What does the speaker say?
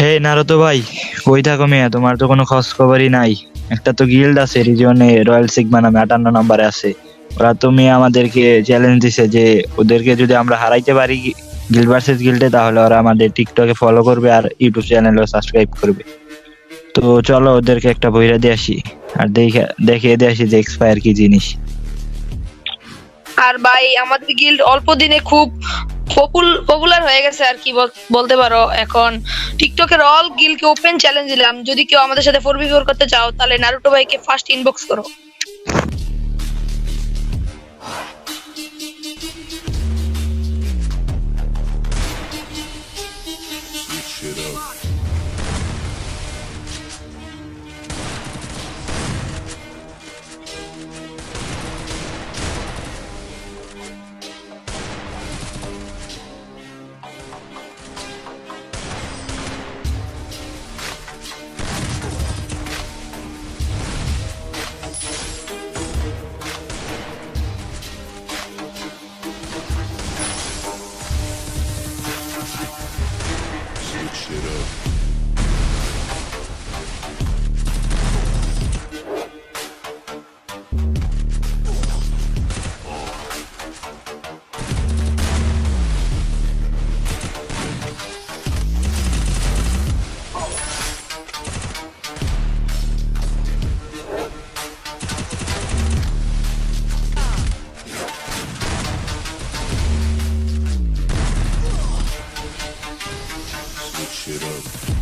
হে নারতো ভাই, কই থাকো মেয়ে? তোমার তো কোনো খোঁজ খবরই নাই। একটা তো গিল্ড আছে রিজিয়নে রয়্যাল সিগমা নামে, আটান্ন নম্বরে আছে। ওরা তো মেয়ে আমাদেরকে চ্যালেঞ্জ দিছে যে, ওদেরকে যদি আমরা হারাইতে পারি গিল্ড ভার্সেস গিল্ডে তাহলে ওরা আমাদের টিকটকে ফলো করবে আর ইউটিউব চ্যানেলও সাবস্ক্রাইব করবে। তো চলো ওদেরকে একটা বইরা দিয়ে আসি, আর দেখে, দেখিয়ে দিয়ে আসি যে এক্সপায়ার কি জিনিস। আর ভাই, আমাদের গিল্ড অল্প দিনে খুব পপুলার হয়ে গেছে আর কি বলতে পারো এখন। টিকটকের অল গিলকে ওপেন চ্যালেঞ্জ দিলাম। যদি কেউ আমাদের সাথে ফোর করতে চাও, তাহলে নারুটো ভাইকে ফার্স্ট ইনবক্স করো। işleri. shit up.